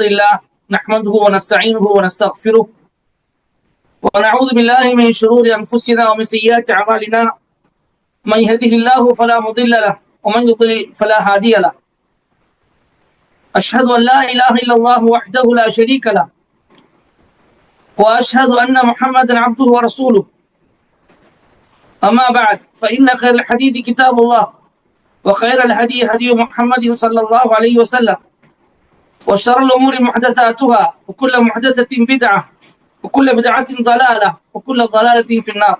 الحمد لله نحمده ونستعينه ونستغفره. ونعوذ بالله من شرور أنفسنا ومن سيئات أعمالنا. من يهده الله فلا مضل له ومن يضلل فلا هادي له. أشهد أن لا إله إلا الله وحده لا شريك له. وأشهد أن محمدا عبده ورسوله. أما بعد فإن خير الحديث كتاب الله وخير الهدي هدي محمد صلى الله عليه وسلم. وشر الأمور محدثاتها وكل محدثة بدعة وكل بدعة ضلالة وكل ضلالة في النار.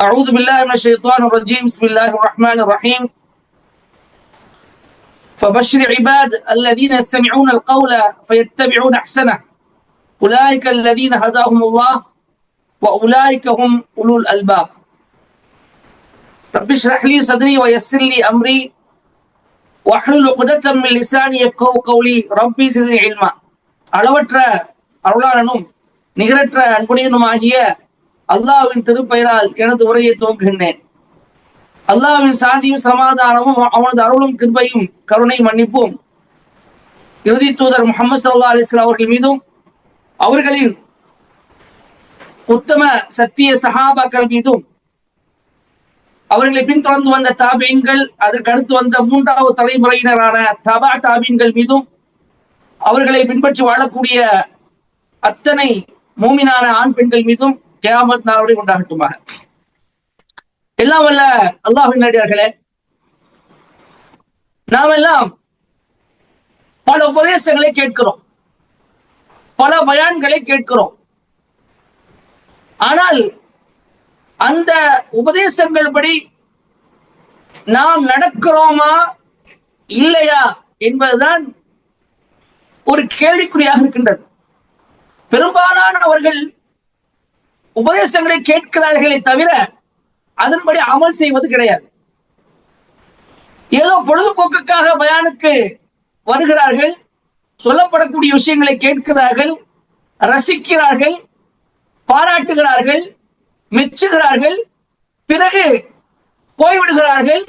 أعوذ بالله من الشيطان الرجيم. بسم الله الرحمن الرحيم. فبشر عباد الذين يستمعون القول فيتبعون أحسنه. أولئك الذين هداهم الله وأولئك هم أولو الألباب. رب اشرح لي صدري ويسر لي أمري. அளவற்ற அருளாளனும் நிகரற்ற அன்புடையனும் ஆகிய அல்லாஹ்வின் திருப்பெயரால் எனது உரையை துவங்குகின்றேன். அல்லாவின் சாந்தியும் சமாதானமும் அவனது அருளும் கிருபையும் கருணை மன்னிப்பும் இறுதி தூதர் முகமது சல்லா அலிஸ்லாம் அவர்கள் மீதும் அவர்களின் உத்தம சத்திய சஹாபாக்கள் மீதும் அவர்களை பின்தொடர்ந்து வந்த தாபீன்கள் அதற்கு அடுத்து வந்த மூன்றாவது தலைமுறையினரான தபா தாபீன்கள் மீதும் அவர்களை பின்பற்றி வாழக்கூடிய அத்தனை மூமினான ஆண் பெண்கள் மீதும் கேமத் நாளுடைய உண்டாகட்டுமாக. எல்லாம் வல்ல அல்லாஹின் நடிகர்களே நாம் எல்லாம் பல உபதேசங்களை கேட்கிறோம். பல பயான்களை கேட்கிறோம். ஆனால் அந்த உபதேசங்கள் படி நாம் நடக்கிறோமா இல்லையா என்பதுதான் ஒரு கேள்விக்குறியாக இருக்கின்றது. பெரும்பாலானவர்கள் உபதேசங்களை கேட்கிறார்களே தவிர அதன்படி அமல் செய்வது கிடையாது. ஏதோ பொழுதுபோக்குக்காக பயானுக்கு வருகிறார்கள் சொல்லப்படக்கூடிய விஷயங்களை கேட்கிறார்கள் ரசிக்கிறார்கள் பாராட்டுகிறார்கள் மெச்சுகிறார்கள். பிறகு போய்விடுகிறார்கள்.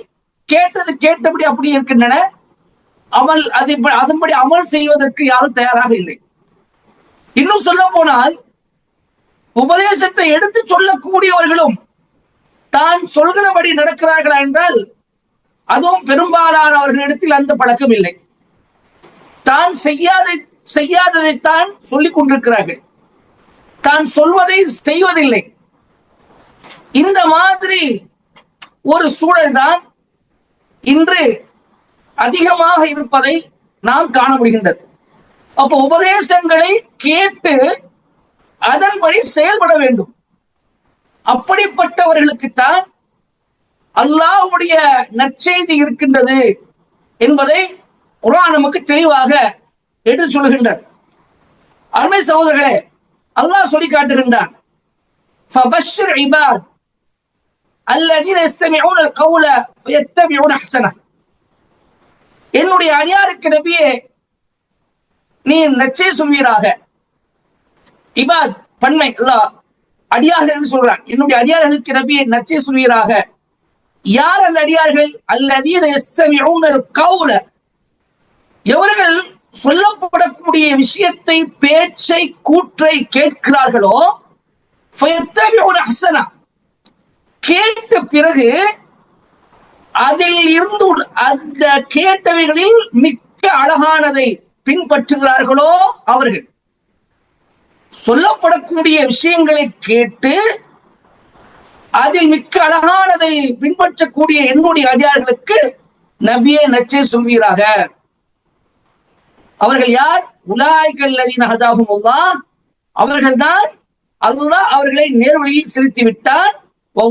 கேட்டது கேட்டபடி அப்படி இருக்கின்றன. அமல் அது அதன்படி அமல் செய்வதற்கு யாரும் தயாராக இல்லை. இன்னும் சொல்ல போனால் உபதேசத்தை எடுத்து சொல்லக்கூடியவர்களும் தான் சொல்கிறபடி நடக்கிறார்களா என்றால் அதுவும் பெரும்பாலானவர்களிடத்தில் அந்த பழக்கம் இல்லை. தான் செய்யாத செய்யாததைத்தான் சொல்லிக் கொண்டிருக்கிறார்கள். தான் சொல்வதை செய்வதில்லை. இந்த மாதிரி ஒரு சூழல் தான் இன்று அதிகமாக இருப்பதை நாம் காண முடிகின்றது. அப்போ உபதேசங்களை கேட்டு அதன்படி செயல்பட வேண்டும். அப்படிப்பட்டவர்களுக்குத்தான் அல்லாஹ்வுடைய நற்செய்தி இருக்கின்றது என்பதை குரான் நமக்கு தெளிவாக எடுத்து சொல்கின்றார். அருமை சகோதரர்களே அல்லாஹ் சொல்லி காட்டுகின்றான் அல்லதீன இஸ்தமியூன கவுல ஃபயத்தபியூன ஹசன என்னுடைய அடியாருக்கு நபியே நீ நச்சே சொல்வீராக. இபாத் பண்மை அல்லாஹ். அடியார்கள் சொல்றான். என்னுடைய அடியார்களுக்கு நபியே நச்சே சொல்வீராக. யார் அந்த அடியார்கள்? அல்லதீன இஸ்தமியூன கௌல எவர்கள் சொல்லப்படக்கூடிய விஷயத்தை பேச்சை கூற்றை கேட்கிறார்களோ ஃபயத்தபியூன ஹசனா கேட்ட பிறகு அதில் இருந்து அந்த கேட்டவைகளில் மிக்க அழகானதை பின்பற்றுகிறார்களோ அவர்கள். சொல்லப்படக்கூடிய விஷயங்களை கேட்டு அதில் மிக்க அழகானதை பின்பற்றக்கூடிய என்னுடைய அடியார்களுக்கு நபியே நச்சே சொல்வீராக. அவர்கள் யார்? உலாய்கள் ஹதாகும் அவர்கள்தான் அல்லாஹ் அவர்களை நேர்வழியில் செலுத்தி விட்டான்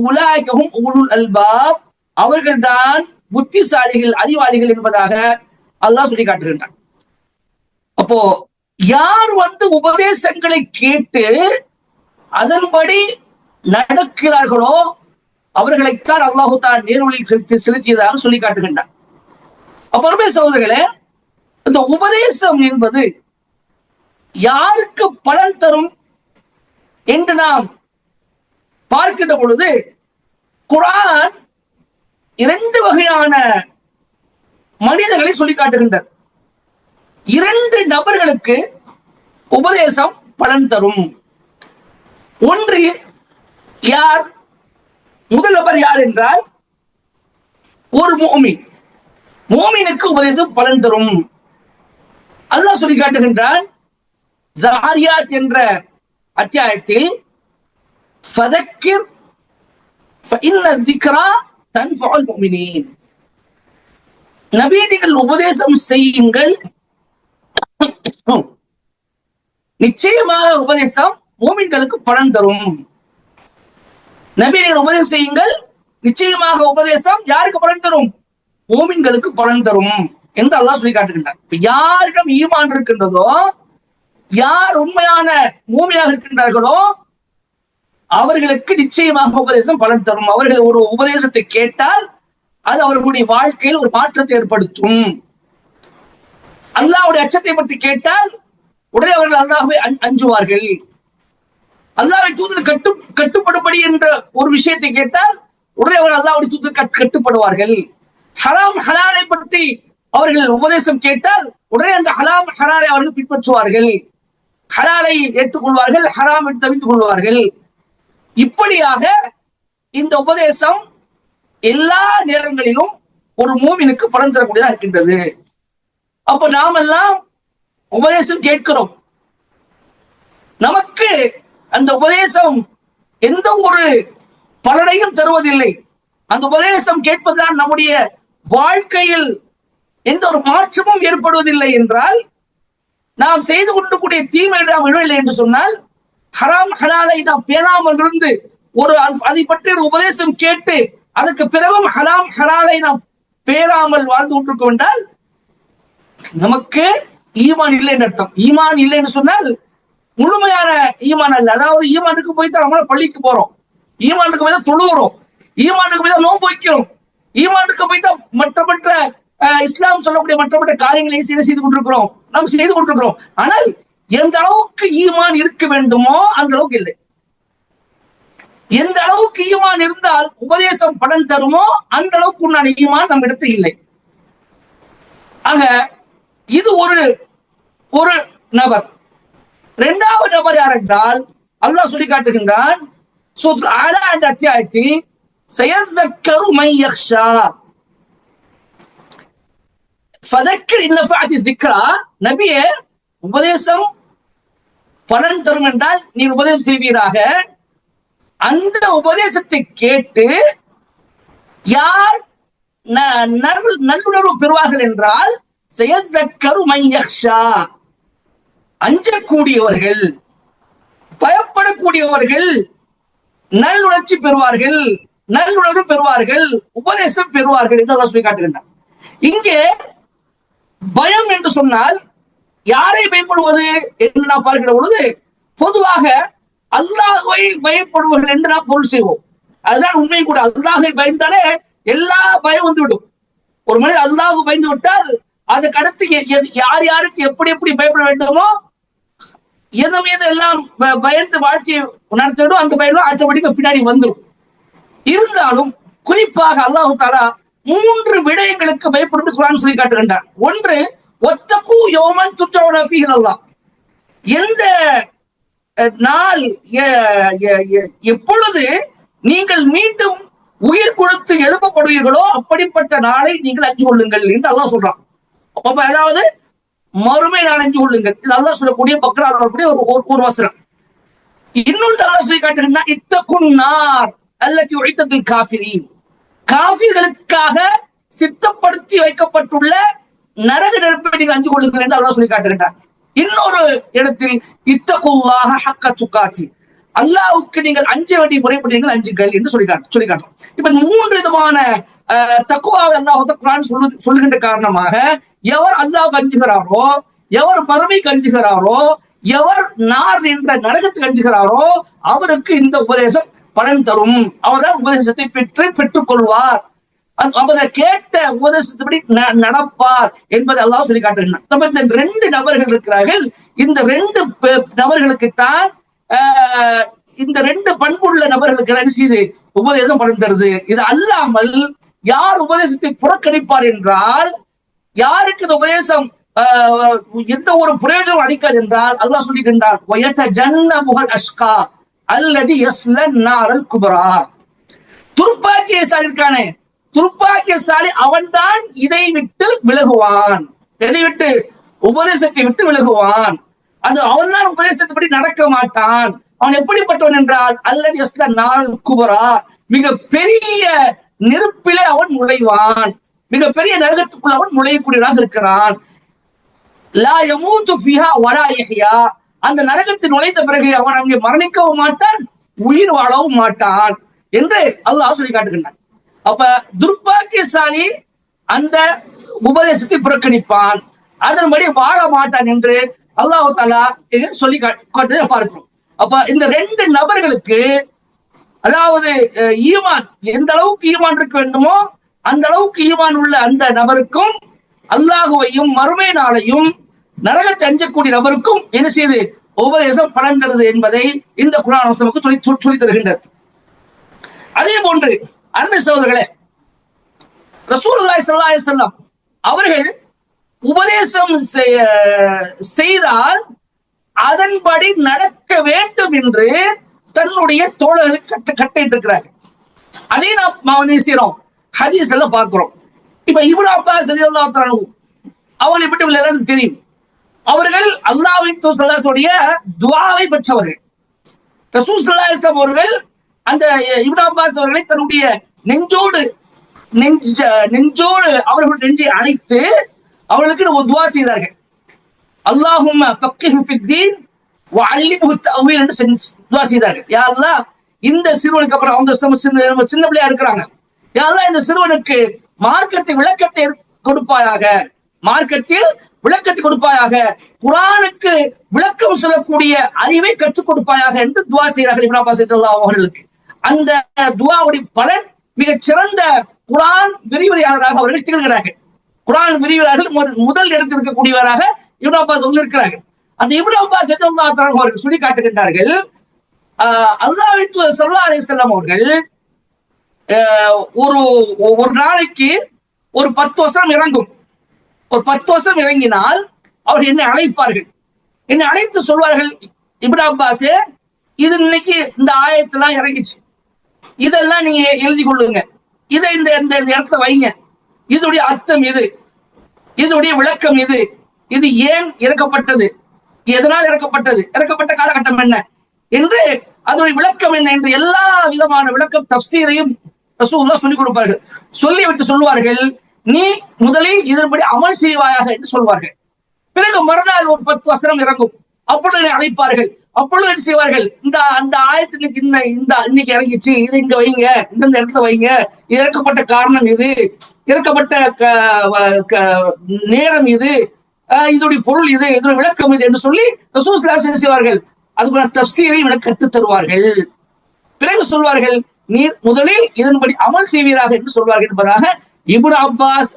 உலாய்கவும் உலுல் அல்பாப் அவர்கள்தான் புத்திசாலிகள் அறிவாளிகள் என்பதாக அல்லாஹ் சொல்லி காட்டுகின்றான். அப்போ யார் வந்து உபதேசங்களை கேட்டு அதன்படி நடக்கிறார்களோ அவர்களைத்தான் அல்லாஹு தான் நேர்வழியில் செலுத்தி செலுத்தியதாக சொல்லி காட்டுகின்றான். அப்புறமே சகோதரர்களே இந்த உபதேசம் என்பது யாருக்கு பலன் தரும் என்று நாம் பார்க்கின்ற பொழுது குரான் இரண்டு வகையான மனிதர்களை சொல்லி காட்டுகின்றது இரண்டு நபர்களுக்கு உபதேசம் பலன் தரும். ஒன்று யார்? முதல் நபர் யார் என்றால் ஒரு மோமி மோமினுக்கு உபதேசம் பலன் தரும். அல்லாஹ் சொல்லி காட்டுகின்றான் என்ற அத்தியாயத்தில் ஃபதக்கிர் فإن الذكرى تنفع المؤمنين நபி நீங்கள் உபதேசம் செய்யுங்கள் நிச்சயமாக உபதேசம் மூமின்களுக்கு பலன் தரும் நபி நீங்கள் உபதேசம் செய்யுங்கள் நிச்சயமாக உபதேசம் யாருக்கு பலன் தரும் மூமின்களுக்கு பலன் தரும் என்று அல்லாஹ் சொல்லி காட்டுகின்றார் இப்ப யாரிடம் ஈமான் இருக்கின்றதோ யார் உண்மையான மூமியாக இருக்கின்றார்களோ அவர்களுக்கு நிச்சயமாக உபதேசம் பலன் தரும். அவர்கள் ஒரு உபதேசத்தை கேட்டால் அது அவர்களுடைய வாழ்க்கையில் ஒரு மாற்றத்தை ஏற்படுத்தும். அல்லாவுடைய அச்சத்தை பற்றி கேட்டால் உடனே அவர்கள் அல்லாஹ்வை அஞ்சுவார்கள். அல்லாவை தூதர் கட்டு கட்டுப்படும்படி என்ற ஒரு விஷயத்தை கேட்டால் உடனே அவர்கள் அல்லாவுடைய தூதர் கட்- கட்டுப்படுவார்கள். ஹராம் ஹலாலை பற்றி அவர்கள் உபதேசம் கேட்டால் உடனே அந்த ஹலாம் ஹலாலை அவர்கள் பின்பற்றுவார்கள். ஹலாலை ஏற்றுக்கொள்வார்கள் ஹராம் தவித்துக் கொள்வார்கள். இப்படியாக இந்த உபதேசம் எல்லா நேரங்களிலும் ஒரு மூவினுக்கு பலன் தரக்கூடியதா இருக்கின்றது. அப்ப நாமெல்லாம் உபதேசம் கேட்கிறோம். நமக்கு அந்த உபதேசம் எந்த ஒரு பலனையும் தருவதில்லை. அந்த உபதேசம் கேட்பதுதான் நம்முடைய வாழ்க்கையில் எந்த ஒரு மாற்றமும் ஏற்படுவதில்லை என்றால் நாம் செய்து கொண்டிருக்கூடிய தீமை நாம் விழவில்லை என்று சொன்னால் ஹராம் ஹலாலை நாம் பேணாமல் இருந்து ஒரு அதை பற்றி ஒரு உபதேசம் கேட்டு அதுக்கு பிறகும் ஹராம் ஹலாலை நாம் பேராமல் வாழ்ந்து கொண்டிருக்கோம் என்றால் நமக்கு ஈமான் இல்லை என்று அர்த்தம். ஈமான் இல்லை என்று சொன்னால் முழுமையான ஈமான் அல்ல. அதாவது ஈமானுக்கு போய் தான் நம்மள பள்ளிக்கு போறோம். ஈமானுக்கு போய் தான் தொழுகிறோம் ஈமானுக்கு போய் தான் நோன்பு வைக்கிறோம். ஈமானுக்கு போய் தான் மற்ற மற்ற அஹ், இஸ்லாம் சொல்லக்கூடிய மற்ற மற்ற காரியங்களை செய்து செய்து கொண்டிருக்கிறோம். நாம் செய்து கொண்டிருக்கிறோம். ஆனால் எந்த அளவுக்கு ஈமான் இருக்க வேண்டுமோ அந்த அளவுக்கு இல்லை. எந்த அளவுக்கு ஈமான் இருந்தால் உபதேசம் பலன் தருமோ அந்த அளவுக்கு உண்டான ஈமான் நம்ம இடத்து இல்லை. ஆக இது ஒரு ஒரு நபர். இரண்டாவது நபர் யார் என்றால் அல்லாஹ் சொல்லி காட்டுகின்றான் அத்தியாயத்தில் செயற்கரு மையக்ஷா ஃபதக்கர் இன்னஃபாத்தி திக்ரா. நபியே உபதேசம் பலன் தரும் என்றால் நீ உபதேசம் செய்வீராக. அந்த உபதேசத்தை கேட்டு யார் ந- நல்- நல்லுணர்வு பெறுவார்கள் என்றால் செயற்கரு மையக்ஷா. அஞ்சக்கூடியவர்கள் பயப்படக்கூடியவர்கள் நல்லுணர்ச்சி பெறுவார்கள் நல்லுணர்வு பெறுவார்கள் உபதேசம் பெறுவார்கள் என்று அல்லாஹ் சொல்லி காட்டுகின்றார் இங்கே பயம் என்று சொன்னால் யாரை பயப்படுவது என்று நாம் பார்க்கிற பொழுது பொதுவாக அல்லாஹை பயப்படுவர்கள் என்று நாம் பொருள் செய்வோம். அதுதான் உண்மை கூட. அல்லாஹை பயந்தாலே எல்லா பயம் வந்துவிடும். ஒரு மனிதர் அல்லாஹ் பயந்து விட்டால் அதுக்கு அடுத்து எது- யார் யாருக்கு எப்படி எப்படி பயப்பட வேண்டுமோ எது மீது எல்லாம் ப- பயந்து வாழ்க்கையை நடத்திடும் அந்த பயம் ஆட்டோமேட்டிக்கா பின்னாடி வந்துடும் இருந்தாலும் குறிப்பாக அல்லாஹு தாரா மூன்று விடயங்களுக்கு பயப்படும் குரான் சொல்லி காட்டுகின்றான். ஒன்று ஒத்தகு யோமன் துற்றவன அல்லாஹ் எந்த நாள் எப்பொழுது நீங்கள் மீண்டும் உயிர் கொடுத்து எழுப்பப்படுவீர்களோ அப்படிப்பட்ட நாளை நீங்கள் அஞ்சு கொள்ளுங்கள் என்று அல்லாஹ் சொல்றான். அப்ப அதாவது மறுமை நாள் அஞ்சு கொள்ளுங்கள். இது அல்லாஹ் சொல்லக்கூடிய பக்ரால் வரக்கூடிய ஒரு ஒரு- வசனம். இன்னொன்று அல்லாஹ் சொல்லி காட்டுறீங்கன்னா இத்தக்கும் நார் அல்லத்தி உழைத்ததில் காஃபிரி காஃபிர்களுக்காக சித்தப்படுத்தி வைக்கப்பட்டுள்ள நரக நெருப்பை நீங்க அஞ்சு கொள்ளுங்கள் என்று அல்லாஹ் சொல்லி காட்டுகின்றார் இன்னொரு இடத்தில் இத்தகுல்லாக ஹக்க துக்காத்தி. அல்லாவுக்கு நீங்கள் அஞ்ச வேண்டிய முறைப்படுங்கள் அஞ்சுங்கள் என்று சொல்லி காட்டு சொல்லி காட்டுறோம் இப்ப இந்த மூன்று விதமான தக்குவாவை அல்லாஹ் குரான் சொல்லு சொல்லுகின்ற காரணமாக எவர் அல்லாஹ் அஞ்சுகிறாரோ எவர் மறுமைக்கு அஞ்சுகிறாரோ எவர் நார் என்ற நரகத்துக்கு அஞ்சுகிறாரோ அவருக்கு இந்த உபதேசம் பலன் தரும். அவர்தான் உபதேசத்தை பெற்று பெற்றுக் கொள்வார் அவர் கேட்ட உபதேசத்தபடி ந- நடப்பார் என்பதை அல்லாஹ் சொல்லி காட்டுகிறான். அப்ப இந்த ரெண்டு நபர்கள் இருக்கிறார்கள். இந்த ரெண்டு நபர்களுக்கு நபர்களுக்குத்தான் ஆஹ், இந்த ரெண்டு பண்புள்ள நபர்களுக்கு என்ன செய்து? உபதேசம் பலன் தருது. இது அல்லாமல் யார் உபதேசத்தை புறக்கணிப்பார் என்றால் யாருக்கு இந்த உபதேசம் ஆஹ், எந்த ஒரு பிரயோஜனம் அளிக்காது என்றால் அல்லாஹ் சொல்லுகின்றான் "வயத அஷ்கா அல்லது எஸ்ல நாரல் குபரா. துர்ப்பாக்கியசாலி துர்ப்பாக்கியசாலி அவன்தான் இதை விட்டு விலகுவான். எதை விட்டு உபதேசத்தை விட்டு விலகுவான். அது அவன்தான் உபதேசத்தைப்படி நடக்க மாட்டான். அவன் எப்படிப்பட்டவன் என்றால் அல்லது எஸ்ல நாள் குபரா மிக பெரிய நெருப்பிலே அவன் நுழைவான். மிக பெரிய நரகத்துக்குள் அவன் நுழையக்கூடியவனாக இருக்கிறான். லா யமூத்து ஃபிஹா வலா யஹ்யா. அந்த நரகத்தில் நுழைந்த பிறகு அவன் அங்கே மரணிக்கவும் மாட்டான் உயிர் வாழவும் மாட்டான் என்று அல்லாஹ் சொல்லி காட்டுகின்றான். அப்ப துர்பாக்கியசாலி அந்த உபதேசத்தை புறக்கணிப்பான். அதன்படி வாழ மாட்டான் என்று அல்லாஹ் தாலா சொல்லி காட்டு பார்க்கிறோம். அப்ப இந்த ரெண்டு நபர்களுக்கு அதாவது ஈமான் எந்த அளவுக்கு ஈமான் இருக்க வேண்டுமோ அந்த அளவுக்கு ஈமான் உள்ள அந்த நபருக்கும் அல்லாஹுவையும் மறுமை நாளையும் நரகத்தை அஞ்சக்கூடிய நபருக்கும் என்ன செய்து உபதேசம் பலன் தருது என்பதை இந்த குரான் வசனமுக்கு சொல்லி- சொல்லி தருகின்றது. அதே போன்று அன்பு சகோதரர்களே ரசூல்லாய் சல்லாய் செல்லம் அவர்கள் உபதேசம் செய்ய- செய்தால் அதன்படி நடக்க வேண்டும் என்று தன்னுடைய தோழர்களுக்கு கட்ட கட்டிட்டு இருக்கிறார்கள் அதே நாம் வந்து செய்யறோம் ஹதீஸ் எல்லாம் பார்க்கிறோம். இப்ப இப்னு அப்பா ரலியல்லாஹு அவங்களை பற்றி உங்களுக்கு தெரியும். அவர்கள் அல்லாஹ்வின் துவாவை பெற்றவர்கள். ரசூல் சல்லாஹ் அவர்கள் அந்த இப்னு அப்பாஸ் அவர்களை தன்னுடைய நெஞ்சோடு நெஞ்ச நெஞ்சோடு அவர்கள் நெஞ்சை அழைத்து அவர்களுக்கு ஒரு துவா செய்தார்கள். அல்லாஹும் என்று செஞ்சு- துவா செய்தார்கள். யா அல்லா இந்த சிறுவனுக்கு அப்புறம் அவங்க சின்ன சின்ன பிள்ளையா இருக்கிறாங்க. யாரெல்லாம் இந்த சிறுவனுக்கு மார்க்கத்தை விளக்கத்தை கொடுப்பாயாக. மார்க்கத்தில் விளக்கத்தை கொடுப்பாயாக. குரானுக்கு விளக்கம் சொல்லக்கூடிய அறிவை கற்றுக் கொடுப்பாயாக என்று துவா செய்கிறார்கள் இப்ராஹிம் அப்பாஸ் அவர்களுக்கு. அந்த துவாவுடைய பலன் மிகச் சிறந்த குரான் விரிவுரையாளராக அவர்கள் திகழ்கிறார்கள். குரான் விரிவுரையாளர்கள் முதல்- முதல் இடத்தில் இருக்கக்கூடியவராக இப்னு அப்பாஸ் இருக்கிறார்கள் அந்த இப்னு அப்பாஸ் ரலியல்லாஹு அவர்கள் சொல்லி காட்டுகின்றார்கள் ஆஹ் சல்லா அலி செல்லம் அவர்கள் ஒரு ஒரு நாளைக்கு ஒரு பத்து வருஷம் இறங்கும். ஒரு பத்து வருஷம் இறங்கினால் அவர் என்னை அழைப்பார்கள். என்னை அழைத்து சொல்வார்கள் இப்னு அப்பாஸ் இது இன்னைக்கு இந்த ஆயத்தெல்லாம் இறங்கிச்சு. இதெல்லாம் நீங்க எழுதி கொள்ளுங்க. இதை இந்த இந்த இடத்துல வைங்க. இதோடைய அர்த்தம் இது. இதோடைய விளக்கம் இது. இது ஏன் இறக்கப்பட்டது? எதனால் இறக்கப்பட்டது? இறக்கப்பட்ட காலகட்டம் என்ன? என்று அதனுடைய விளக்கம் என்ன என்று எல்லா விதமான விளக்கம் தப்சீரையும் ரசூலுல்லாஹ் சொல்லிக் கொடுப்பார்கள். சொல்லிவிட்டு சொல்வார்கள் நீ முதலில் இதன்படி அமல் செய்வாயாக என்று சொல்வார்கள். பிறகு மறுநாள் ஒரு பத்து வசனம் இறங்கும். அப்பொழுது என்னை அழைப்பார்கள். அப்பொழுது என்ன செய்வார்கள்? இந்த அந்த ஆயத்துக்கு இந்த இந்த இன்னைக்கு இறங்கிச்சு இது இங்க வைங்க இந்தந்த இடத்துல வைங்க. இறக்கப்பட்ட காரணம் இது. இறக்கப்பட்ட க- வ- க- நேரம் இது. இதோடைய பொருள் இது இதோட விளக்கம் இது என்று சொல்லி என்ன செய்வார்கள்? அதுக்கான தப்சீரை எனக்கு கற்று தருவார்கள். பிறகு சொல்வார்கள் நீர் முதலில் இதன்படி அமல் செய்வீராக என்று சொல்வார்கள் என்பதாக இபுன் அப்பாஸ்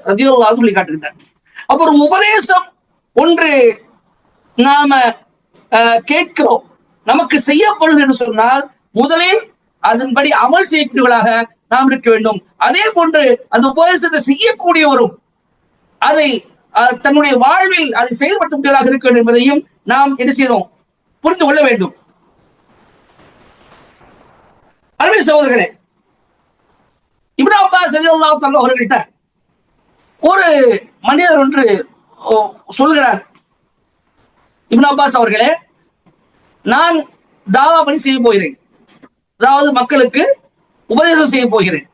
சொல்லி காட்டுகின்றார் அப்புறம் உபதேசம் ஒன்று நாம அஹ், கேட்கிறோம். நமக்கு செய்யப்படுது என்று சொன்னால் முதலில் அதன்படி அமல் செய்யக்கூடியவர்களாக நாம் இருக்க வேண்டும். அதே போன்று அந்த உபதேசத்தை செய்யக்கூடியவரும் அதை தன்னுடைய வாழ்வில் அதை செயல்படுத்தக்கூடியவராக இருக்க வேண்டும் என்பதையும் நாம் என்ன செய்யறோம் புரிந்து கொள்ள வேண்டும். அருமை சகோதரர்களே இப்னு அப்பாஸ் ரலியல்லாஹு தஆலா அவர்கள்ட்ட ஒரு மனிதர் ஒன்று சொல்கிறார். இப்னா அப்பாஸ் அவர்களே நான் தாவா பணி செய்ய போகிறேன். அதாவது மக்களுக்கு உபதேசம் செய்ய போகிறேன்.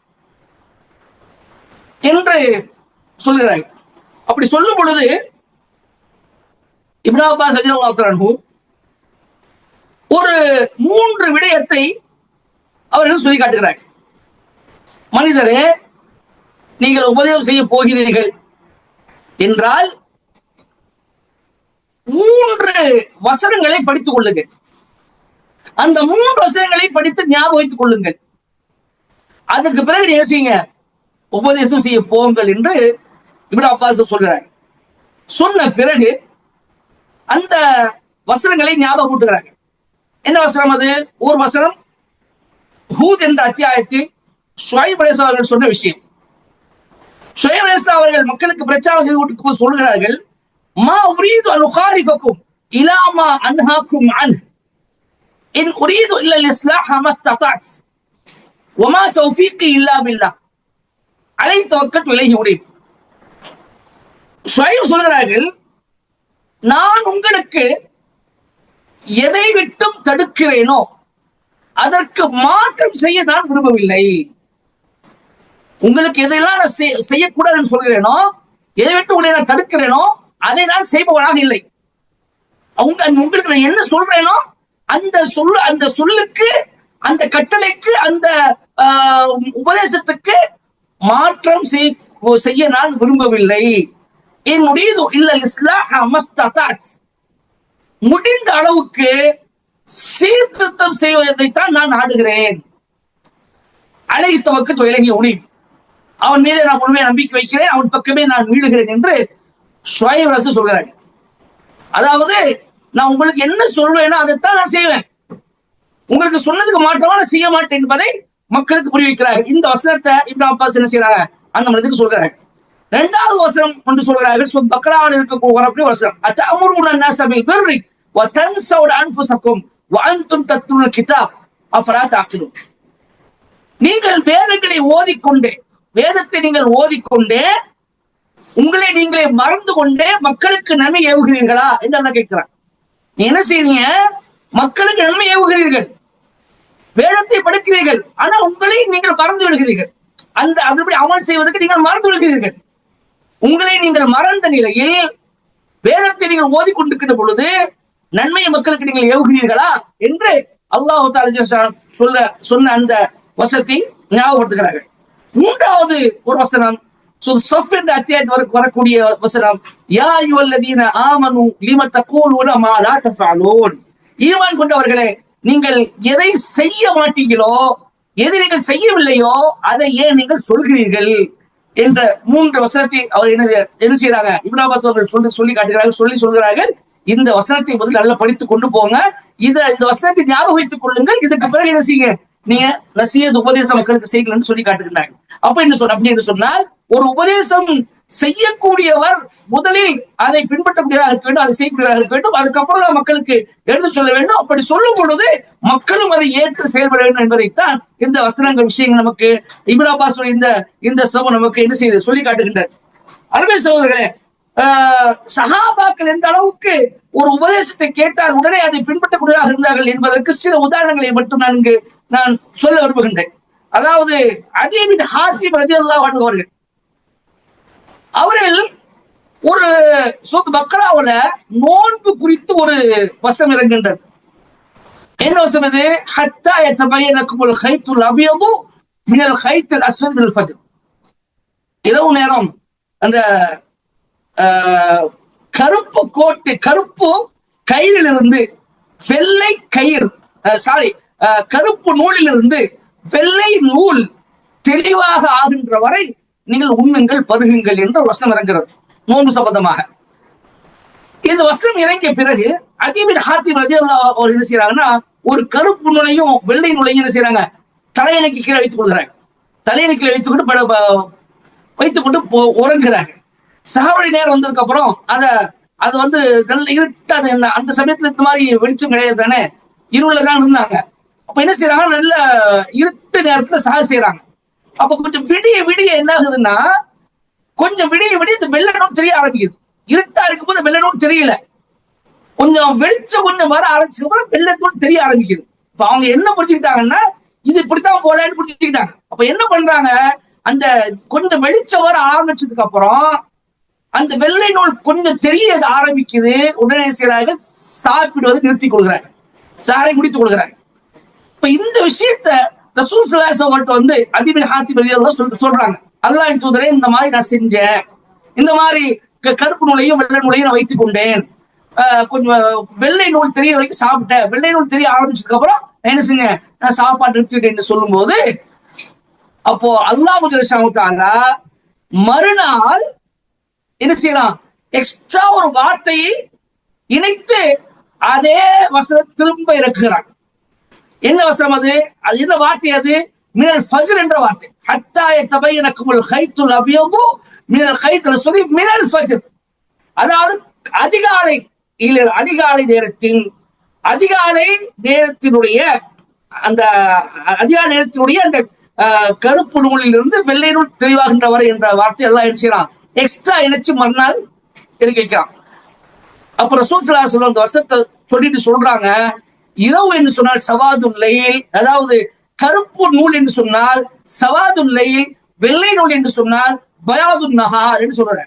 என்று சொல்கிறாய் அப்படி சொல்லும் பொழுது இப்னு அப்பாஸ் ஒரு மூன்று விடயத்தை அவர்கள் சொல்லி காட்டுகிறார் மனிதரே நீங்கள் உபதேசம் செய்ய போகிறீர்கள் என்றால் மூன்று வசனங்களை படித்துக் கொள்ளுங்கள். அந்த மூன்று வசனங்களை படித்து ஞாபகம் வைத்துக் கொள்ளுங்கள். அதுக்கு பிறகு யோசிங்க உபதேசம் செய்ய போங்கள் என்று இப்படி அப்பாஸ் சொல்கிறாங்க சொன்ன பிறகு அந்த வசனங்களை ஞாபகம் கூட்டுகிறாங்க. என்ன வசனம் அது? ஒரு வசனம். ஹூத் என்ற அத்தியாயத்தில் ஷுவைப் அவர்கள் சொன்ன விஷயம். ஷுவைப் அவர்கள் மக்களுக்கு பிரச்சாரம் செய்து கொண்டு சொல்கிறார்கள் மா உரீது அனுகாரிஃபக்கும் இலாமா அன்ஹாக்கும் அன் இன் உரீது இல்ல இஸ்லாஹ மஸ்ததாத் வமா தௌஃபீகி இல்லா பில்லாஹ் அலை தோக்கட் விலகி உடையும் ஷுவைப் சொல்கிறார்கள் நான் உங்களுக்கு எதை விட்டும் தடுக்கிறேனோ அதற்கு மாற்றம் செய்ய நான் விரும்பவில்லை. உங்களுக்கு எதையெல்லாம் நான் செய்- செய்யக்கூடாதுன்னு சொல்கிறேனோ எதை விட்டு உங்களை நான் தடுக்கிறேனோ அதை நான் செய்பவனாக இல்லை. அவங்க உங்களுக்கு நான் என்ன சொல்றேனோ அந்த சொல் அந்த சொல்லுக்கு அந்த கட்டளைக்கு அந்த ஆஹ், உபதேசத்துக்கு மாற்றம் செய்- செய்ய நான் விரும்பவில்லை. என்னுடைய இல்ல முடிந்த அளவுக்கு சீர்திருத்தம் செய்வதைத்தான் நான் நாடுகிறேன். அழைத்தவக்கு விலகி ஒளி அவன் மீது நான் முழுமையை நம்பிக்கை வைக்கிறேன் அவன் பக்கமே நான் மீளுகிறேன் என்று ஷுவைப் ரசு சொல்கிறார். அதாவது நான் உங்களுக்கு என்ன சொல்வேனோ அதைத்தான் நான் செய்வேன். உங்களுக்கு சொன்னதுக்கு மாற்றமா நான் செய்ய மாட்டேன் என்பதை மக்களுக்கு புரிவிக்கிறார்கள் இந்த வசனத்தை இப்ரா அப்பாஸ் என்ன செய்யறாங்க அந்த மனிதனுக்கு சொல்கிறார் இரண்டாவது வசனம் ஒன்று சொல்கிறார்கள் சொல் பக்ராவில் இருக்கக்கூடிய வரக்கூடிய வசனம். அத்த என்ன நாசபில் பெர்ரி வதன்சவுட அன்புசக்கும் வாழ்ந்தும் தத்துவ கிதாப் அஃபரா தாக்கிடும் நீங்கள் வேதங்களை ஓதிக்கொண்டே வேதத்தை நீங்கள் ஓதிக்கொண்டே உங்களை நீங்களே மறந்து கொண்டே மக்களுக்கு நன்மை ஏவுகிறீர்களா? என்று அதை கேட்கிறான் என்ன செய்றீங்க? மக்களுக்கு நன்மை ஏவுகிறீர்கள் வேதத்தை படுக்கிறீர்கள். ஆனா உங்களை நீங்கள் மறந்து விடுகிறீர்கள். அந்த அதுபடி அமல் செய்வதற்கு நீங்கள் மறந்து விடுகிறீர்கள். உங்களை நீங்கள் மறந்த நிலையில் வேதத்தை நீங்கள் ஓதிக்கொண்டிருக்கிற பொழுது நன்மையை மக்களுக்கு நீங்கள் ஏவுகிறீர்களா என்று அல்லாஹு சொல்ல சொன்ன அந்த வசத்தை ஞாபகப்படுத்துகிறார்கள். மூன்றாவது ஒரு வசனம் சொஃப் என்ற அத்தியாயத்தில் வரக்கூடிய வசனம் யா யுவல்லதீன ஆமனு லிமத்த கூலூன மா லா ஈமான் கொண்டவர்களே நீங்கள் எதை செய்ய மாட்டீங்களோ எதை நீங்கள் செய்யவில்லையோ அதை ஏன் நீங்கள் சொல்கிறீர்கள்? என்ற மூன்று வசனத்தை அவர் என்ன என்ன செய்யறாங்க இப்னு அவர்கள் சொல்லி சொல்லி காட்டுகிறார்கள் சொல்லி சொல்கிறார்கள். இந்த வசனத்தை பதில் நல்லா படித்து கொண்டு போங்க. இத இந்த வசனத்தை ஞாபகம் வைத்துக் கொள்ளுங்கள். இதுக்கு பிறகு என்ன செய்யுங்க? நீங்க நசியது உபதேச மக்களுக்கு செய்யுங்கள்னு சொல்லி காட்டுகிறாங்க அப்ப என்ன சொன்ன அப்படி என்று சொன்னால் ஒரு உபதேசம் செய்யக்கூடியவர் முதலில் அதை பின்பற்றக்கூடியதாக இருக்க வேண்டும் அதை செய்யக்கூடியதாக இருக்க வேண்டும். அதுக்கப்புறம் தான் மக்களுக்கு எடுத்து சொல்ல வேண்டும். அப்படி சொல்லும் பொழுது மக்களும் அதை ஏற்று செயல்பட வேண்டும் என்பதைத்தான் இந்த வசனங்கள் விஷயங்கள் நமக்கு இப்ராபாஸ் இந்த இந்த சமம் நமக்கு என்ன செய்து சொல்லி காட்டுகின்றது. அருமை சகோதரர்களே ஆஹ், சஹாபாக்கள் எந்த அளவுக்கு ஒரு உபதேசத்தை கேட்டால் உடனே அதை பின்பற்றக்கூடியதாக இருந்தார்கள் என்பதற்கு சில உதாரணங்களை மட்டும் நான் இங்கு நான் சொல்ல விரும்புகின்றேன். அதாவது அதே ஹாசிப் ரதியல்லாஹு அன்ஹு அவர்கள் அவர்கள் ஒரு சொத்து பக்ராவுல நோன்பு குறித்து ஒரு வசம் இறங்குகின்றது என்ன வசம் இது? ஹத்தா எத்தபையனக்குமுல் ஹைத்துல் அபியது மினல் ஹைத்துல் அஸ்வத் ஃபஜர். இரவு நேரம் அந்த ஆஹ், கருப்பு கோட்டு கருப்பு கயிறிலிருந்து வெள்ளை கயிறு சாரி கருப்பு நூலிலிருந்து வெள்ளை நூல் தெளிவாக ஆகின்ற வரை நீங்கள் உண்ணுங்கள் பருகுங்கள் என்று ஒரு வசனம் இறங்குறது நோன்பு சம்பந்தமாக. இந்த வசனம் இறங்கிய பிறகு அதீபின் ஹாத்திம் ரஜி அவர் என்ன செய்யறாங்கன்னா ஒரு கருப்பு நுழையும் வெள்ளை நுழையும் என்ன செய்யறாங்க தலையணைக்கு கீழே வைத்துக் கொள்கிறாங்க தலையணை கீழே வைத்துக் கொண்டு பட- வைத்துக் கொண்டு உறங்குறாங்க சாவடி நேரம் வந்ததுக்கு அப்புறம் அத அது வந்து நல்ல இருட்டு அது என்ன அந்த சமயத்துல இந்த மாதிரி வெளிச்சம் கிடையாது தானே? இருள தான் இருந்தாங்க. அப்ப என்ன செய்யறாங்க நல்ல இருட்டு நேரத்துல சாக செய்யறாங்க அப்ப கொஞ்சம் விடிய விடிய என்ன ஆகுதுன்னா கொஞ்சம் விடிய விடிய இந்த வெள்ளனும் தெரிய ஆரம்பிக்குது. இருட்டா இருக்கும் போது வெள்ளனும் தெரியல. கொஞ்சம் வெளிச்சம் கொஞ்சம் வர ஆரம்பிச்சதுக்கு அப்புறம் வெள்ளத்தோடு தெரிய ஆரம்பிக்குது. இப்ப அவங்க என்ன புரிஞ்சுக்கிட்டாங்கன்னா இது இப்படித்தான் போலன்னு புரிஞ்சுக்கிட்டாங்க. அப்ப என்ன பண்றாங்க? அந்த கொஞ்சம் வெளிச்சம் வர ஆரம்பிச்சதுக்கு அப்புறம் அந்த வெள்ளை நூல் கொஞ்சம் தெரிய ஆரம்பிக்குது. உடனே செய்கிறார்கள் சாப்பிடுவதை நிறுத்திக் கொள்கிறார்கள். சாரை குடித்துக் கொள்கிறார் இப்ப இந்த விஷயத்த ரசூல் சிலாசவங்கள்ட்ட வந்து அதிபின் ஹாத்தி பதிலாம் சொல் சொல்றாங்க. அல்லாஹ் தூதரே இந்த மாதிரி நான் செஞ்சேன். இந்த மாதிரி க- கருப்பு நூலையும் வெள்ளை நூலையும் நான் வைத்துக் கொண்டேன். ஆஹ் கொஞ்சம் வெள்ளை நூல் தெரிய வரைக்கும் சாப்பிட்டேன். வெள்ளை நூல் தெரிய ஆரம்பிச்சதுக்கு அப்புறம் என்ன செஞ்சேன்? நான் சாப்பாடு நிறுத்திட்டேன்னு சொல்லும்போது அப்போ அல்லாஹ் மறுநாள் என்ன செய்யலாம் எக்ஸ்ட்ரா ஒரு வார்த்தையை இணைத்து அதே வசதி திரும்ப இறக்குறான் என்ன வசனம் அது? அது என்ன வார்த்தை அது? மினல் ஃபஜ்ர் என்ற வார்த்தை. ஹத்தாயத்தவை எனக்கு உள் ஹைத்துல் அபியது மினல் ஹைத்துல சொல்லி மினல் ஃபஜ்ர். அதாவது அதிகாலை இல்ல அதிகாலை நேரத்தின் அதிகாலை நேரத்தினுடைய அந்த அதிகாலை நேரத்தினுடைய அந்த ஆஹ், கருப்பு நூலில் இருந்து வெள்ளை நூல் தெளிவாகின்ற வரை என்ற வார்த்தை எல்லாம் என்ன செய்யலாம்? எக்ஸ்ட்ரா இணைச்சு மறுநாள் எடுக்க வைக்கிறான் அப்புறம் சூசலா ஸல்லல்லாஹு அந்த வசத்தை சொல்லிட்டு சொல்றாங்க. இரவு என்று சொன்னால் சவாதுல்லையில் அதாவது கருப்பு நூல் என்று சொன்னால் சவாதுல்லையில் வெள்ளை நூல் என்று சொன்னால் பயாதுன் நகார் என்று சொல்றாங்க.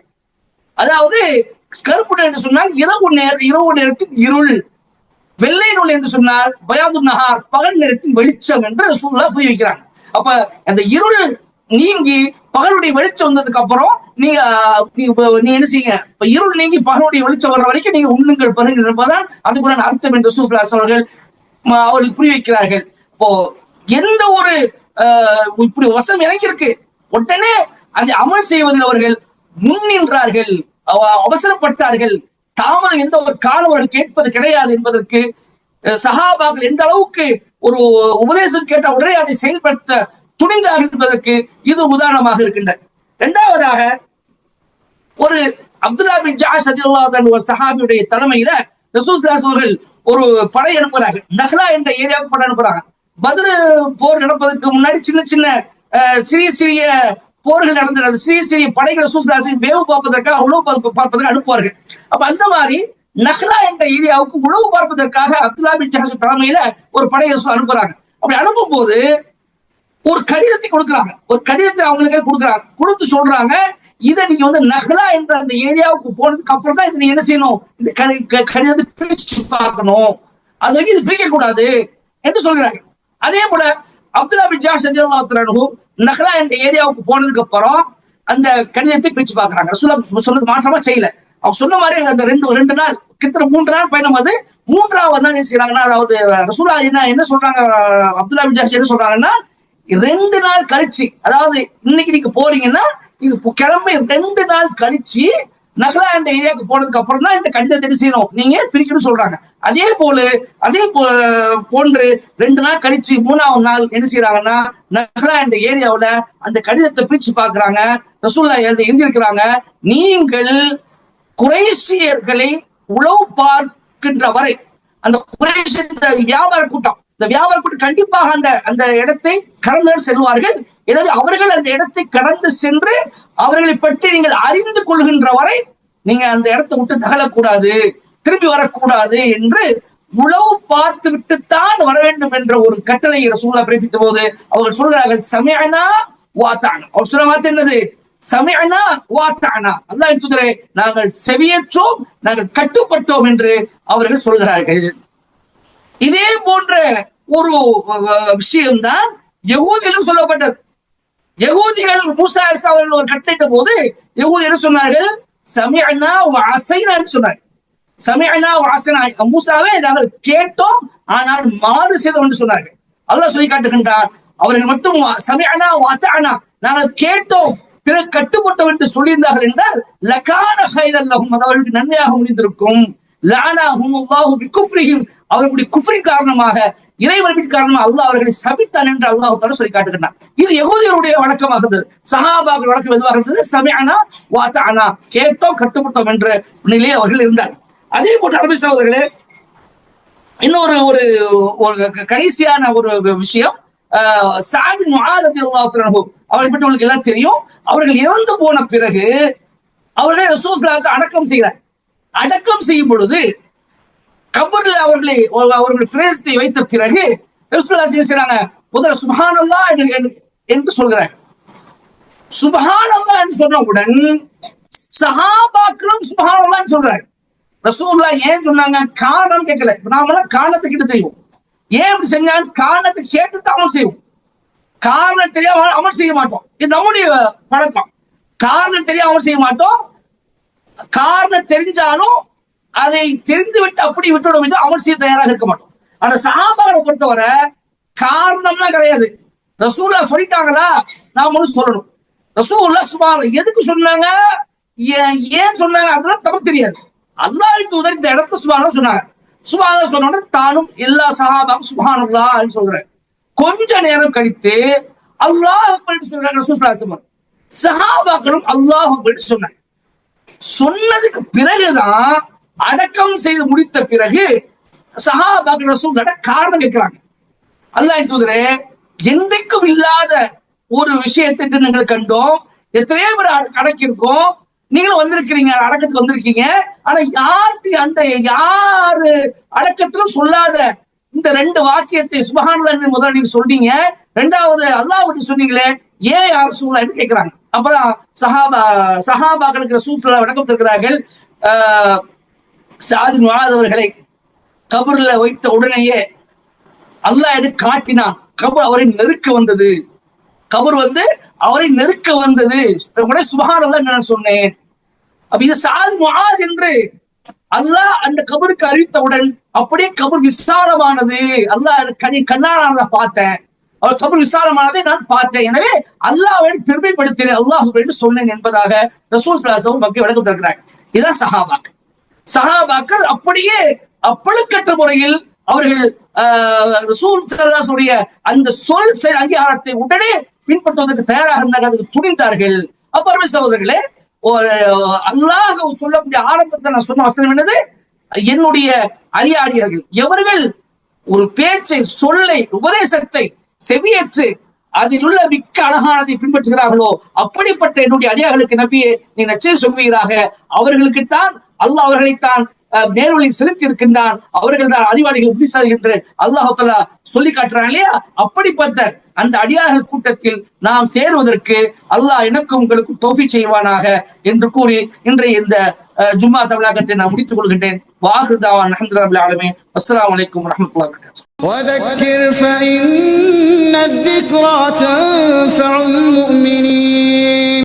அதாவது கருப்பு நூல் என்று சொன்னால் இரவு நேர இரவு நேரத்தின் இருள் வெள்ளை நூல் என்று சொன்னால் பயாது நகார் பகல் நேரத்தின் வெளிச்சம் என்று சூழலா புரிய வைக்கிறாங்க. அப்ப அந்த இருள் நீங்கி பகலுடைய வெளிச்சம் வந்ததுக்கு அப்புறம் நீங்க நீங்க என்ன செய்யுங்க? இப்ப இருள் நீங்கி பகலுடைய வெளிச்சம் வர்ற வரைக்கும் நீங்க உண்ணுங்கள் பருங்கள் என்பதுதான் அதுக்குள்ள அர்த்தம் என்று ரசூலுல்லாஹ் அவர்கள் அவர்களுக்கு புரிய வைக்கிறார்கள். இப்போ எந்த ஒரு ஆஹ், இப்படி வசம் இறங்கியிருக்கு. உடனே அதை அமல் செய்வதில் அவர்கள் முன்னின்றார்கள் அவ- அவசரப்பட்டார்கள். தாமதம் எந்த ஒரு காலம் அவர்கள் கேட்பது கிடையாது என்பதற்கு அஹ், சஹாபாக்கள் எந்த அளவுக்கு ஒரு உபதேசம் கேட்ட உடனே அதை செயல்படுத்த துணிந்தார்கள் என்பதற்கு இது உதாரணமாக இருக்கின்றது. இரண்டாவதாக ஒரு அப்துல்லா பின் ஜாஷ் ரலியல்லாஹு ஒரு சஹாபியுடைய தலைமையில ரசூஸ்தாஸ் அவர்கள் ஒரு படை அனுப்புறாங்க. நஹ்லா என்ற ஏரியாவுக்கு படை அனுப்புறாங்க. பதில் போர் நடப்பதற்கு முன்னாடி சின்ன சின்ன அஹ், சிறிய சிறிய போர்கள் நடந்தது சிறிய சிறிய படைகள் ரசூஸ்தாஸை வேவு பார்ப்பதற்காக உணவு பார்ப்பதற்கு அனுப்புவார்கள். அப்ப அந்த மாதிரி நஹ்லா என்ற ஏரியாவுக்கு உணவு பார்ப்பதற்காக அப்துல்லா பின் ஜாஷ் தலைமையில ஒரு படை அனுப்புறாங்க. அப்படி அனுப்பும் போது ஒரு கடிதத்தை கொடுக்குறாங்க. ஒரு கடிதத்தை அவங்களுக்கே கொடுக்குறாங்க. கொடுத்து சொல்றாங்க இதை நீங்க வந்து நகலா என்ற அந்த ஏரியாவுக்கு போனதுக்கு அப்புறம் தான் இதை நீங்க என்ன செய்யணும்? இந்த கடி- க- கடிதத்தை பிரிச்சு பார்க்கணும். அது வரைக்கும் இது பிரிக்க கூடாது என்று சொல்கிறாங்க. அதே போல அப்துல்லா பின் ஜாஷ் நகலா என்ற ஏரியாவுக்கு போனதுக்கு அப்புறம் அந்த கடிதத்தை பிரிச்சு பார்க்கறாங்க. ரசூலா சொன்னது மாற்றமா செய்யல. அவங்க சொன்ன மாதிரி அந்த ரெண்டு ரெண்டு நாள் கிட்டத்தட்ட மூன்று நாள் பயணம் அது மூன்றாவது நாள் என்ன செய்யறாங்கன்னா அதாவது ரசூலா என்ன என்ன சொல்றாங்க அப்துல்லா பின் ஜாஷ் என்ன சொல்றாங்கன்னா ரெண்டு நாள் கழிச்சு அதாவது இன்னைக்கு நீங்க போறீங்கன்னா நீங்க கிளம்பி ரெண்டு நாள் கழிச்சு நகலாண்ட ஏரியாவுக்கு போனதுக்கு அப்புறம் தான் இந்த கடிதத்தை செய்யணும். நீங்க பிரிக்கணும்னு சொல்றாங்க. அதே போல அதே போ- போன்று ரெண்டு நாள் கழிச்சு மூணாவது நாள் என்ன செய்யறாங்கன்னா நகலாண்ட ஏரியாவில அந்த கடிதத்தை பிரிச்சு பாக்குறாங்க ரசூல்லா எழுத எழுதியிருக்கிறாங்க. நீங்கள் குறைசியர்களை உளவு பார்க்கின்ற வரை அந்த குறைஷ் இந்த வியாபார கூட்டம் இந்த வியாபார கூட்டம் கண்டிப்பாக அந்த அந்த இடத்தை கடந்து செல்வார்கள். எனவே அவர்கள் அந்த இடத்தை கடந்து சென்று அவர்களை பற்றி நீங்கள் அறிந்து கொள்கின்ற வரை நீங்க அந்த இடத்தை விட்டு நகலக்கூடாது திரும்பி வரக்கூடாது என்று உளவு பார்த்து விட்டுத்தான் வர வேண்டும் என்ற ஒரு கட்டளை ரசூல்லா பிறப்பித்த போது அவர்கள் சொல்கிறார்கள் சமயனா வாத்தானா அவர் சொல்ல வார்த்தை என்னது? சமயனா வாத்தானா அல்லாஹ் தூதரே நாங்கள் செவியேற்றோம் நாங்கள் கட்டுப்பட்டோம் என்று அவர்கள் சொல்கிறார்கள். இதே போன்ற ஒரு விஷயம்தான் யகூதியிலும் சொல்லப்பட்டது. யகூதிகள் மூசா அவர்கள் ஒரு கட்டிட்ட போது யகூதி என்ன சொன்னார்கள்? சமயனா வ சொன்னார் சமயனா வாசனா மூசாவே நாங்கள் கேட்டோம் ஆனால் மாறு செய்தோம் என்று சொன்னார்கள். அல்லாஹ் சொல்லி காட்டுகின்றார் அவர்கள் மட்டும் சமயனா வ நாங்கள் கேட்டோம் பிற கட்டுப்பட்டோம் என்று சொல்லியிருந்தார்கள் என்றால் லகான ஹைதல்லும் அதாவது அது அவர்களுக்கு நன்மையாக முடிந்திருக்கும். லானாஹும் அல்லாஹு பிகுஃப்ரிஹிம் அவர்களுடைய குஃபரின் காரணமாக இறைவரப்பின் காரணமாக அல்லாஹ் அவர்களை சபித்தான் என்று அல்லாஹ் சொல்லி காட்டுகின்றான். இது எகோதியருடைய வழக்கமாக இருந்தது சஹாபாக்கள் வழக்கம் எதுவாக இருந்தது? சமையானா வாத்தானா கேட்டோம் கட்டுப்பட்டோம் என்ற நிலையை அவர்கள் இருந்தார். அதே போன்று அரபி சகோதரர்களே இன்னொரு ஒரு ஒரு கடைசியான ஒரு விஷயம் ஆஹ் சாதின் அல்லாஹ் அவர்களை பற்றி உங்களுக்கு எல்லாம் தெரியும். அவர்கள் இறந்து போன பிறகு அவர்களை ரசூல் அடக்கம் செய்கிறார் அடக்கம் செய்யும் பொழுது கபரில் அவர்களை அவர்கள் பிரேதத்தை வைத்த பிறகு செய்யறாங்க முதல் சுபஹானல்லா என்று சொல்கிறார். சுபஹானல்லா என்று சொன்னவுடன் சஹாபாக்களும் சுபஹானல்லான்னு சொல்றாரு ரசூல்லா ஏன் சொன்னாங்க? காரணம் கேட்கல. இப்ப காரணத்தை கிட்ட தெரியும் ஏன் இப்படி செஞ்சான் காரணத்தை கேட்டு தான் அமல் செய்வோம். காரணம் தெரியாம அமல் செய்ய மாட்டோம். இது நம்முடைய பழக்கம். காரணம் தெரியாம அமல் செய்ய மாட்டோம். காரணம் தெரிஞ்சாலும் அதை தெரிந்து விட்டு அப்படி விட்டுவிடும் என்று அமல் செய்ய தயாராக இருக்க மாட்டோம். ஆனா சஹாபாவை பொறுத்தவரை காரணம்லாம் கிடையாது. ரசூல்லா சொல்லிட்டாங்களா? நாமளும் ஒண்ணு சொல்லணும். ரசூல்லா சுமார் எதுக்கு சொன்னாங்க? ஏன் ஏன் சொன்னாங்க? அதெல்லாம் நமக்கு தெரியாது. அல்லாஹ் தூதர் இந்த இடத்துல சுபாலா சொன்னாங்க. சுபாலா சொன்னோட தானும் எல்லா சஹாபாவும் சுபானுல்லா சொல்றேன். கொஞ்ச நேரம் கழித்து அல்லாஹ் சொல்றாங்க ரசூல் சஹாபாக்களும் அல்லாஹ் சொன்னாங்க. சொன்னதுக்கு பிறகுதான் அடக்கம் செய்து முடித்த பிறகு சஹாபாக்கள் நட காரணம் கேட்கிறாங்க. அல்லாஹ் தூதரே என்றைக்கும் இல்லாத ஒரு விஷயத்தை இன்று நீங்கள் கண்டோம். எத்தனையோ பேர் அட- அடக்கியிருக்கோம். நீங்களும் வந்திருக்கிறீங்க அடக்கத்துக்கு வந்திருக்கீங்க. ஆனா யாருக்கு அந்த யாரு அடக்கத்திலும் சொல்லாத இந்த ரெண்டு வாக்கியத்தை சுபகான முதல்ல நீங்க சொன்னீங்க ரெண்டாவது அல்லாஹ் பற்றி சொன்னீங்களே ஏன் யார் சூழ்நிலை கேட்கிறாங்க. அப்பதான் சஹாபா சஹாபாக்களுக்கு சூழ்நிலை வணக்கம் இருக்கிறார்கள் ஆஹ் சாதி அவர்களை கபர்ல வைத்த உடனேயே அல்லாஹ் எடுத்து காட்டினான் கபர் அவரை நெருக்க வந்தது. கபர் வந்து அவரை நெருக்க வந்தது. கூட சுபஹானல்லாஹ் நான் சொன்னேன். அப்ப இது சாதி முஆத் என்று அல்லாஹ் அந்த கபருக்கு அறிவித்தவுடன் அப்படியே கபர் விசாலமானது. அல்லாஹ் கனி கண்ணால் பார்த்தேன். அவர் கபர் விசாலமானதை நான் பார்த்தேன். எனவே அல்லாஹ்வை பெருமைப்படுத்தினேன். அல்லாஹ் என்று சொன்னேன் என்பதாக ரசூல் சலாசவும் மக்கள் விளக்கம் தருகிறார் இதுதான் சஹாபாக்கள். சஹாபாக்கள் அப்படியே அப்பழுக்கற்ற முறையில் அவர்கள் ஆஹ், ரசூல் அந்த சொல் அங்கீகாரத்தை உடனே பின்பற்றுவதற்கு தயாராக இருந்தார்கள் அதுக்கு துணிந்தார்கள். அப்ப அருமை சகோதரர்களே அல்லாஹ் சொல்லக்கூடிய ஆரம்பத்தை நான் சொன்ன வசனம் என்னது? என்னுடைய அடியாடியர்கள். எவர்கள் ஒரு பேச்சை சொல்லை உபதேசத்தை செவியேற்று அதில் உள்ள மிக்க அழகானதை பின்பற்றுகிறார்களோ அப்படிப்பட்ட என்னுடைய அடியார்களுக்கு நம்பியே நீ நச்சை சொல்வீராக. அவர்களுக்குத்தான் அல்லாஹ் அவர்களைத்தான் அஹ், நேர்வழியில் செலுத்தி இருக்கின்றான் அவர்கள் தான் அறிவாளிகள் புத்திசாலி என்று அல்லாஹ் தஆலா சொல்லி காட்டுறான் இல்லையா அப்படிப்பட்ட அந்த அடியார்கள் கூட்டத்தில் நாம் சேருவதற்கு அல்லாஹ் எனக்கும் உங்களுக்கும் தோஃபி செய்வானாக என்று கூறி இன்றைய இந்த அஹ், ஜும்மா தமிழகத்தை நான் முடித்துக் கொள்கின்றேன் வாஹுதாவான் அஹமதுல்லாஹி அலமீன் அஸ்ஸலாமு அலைக்கும் வரஹ்மத்துல்லாஹி வபரகாத்துஹு وذكر فإن الذكرى تنفع المؤمنين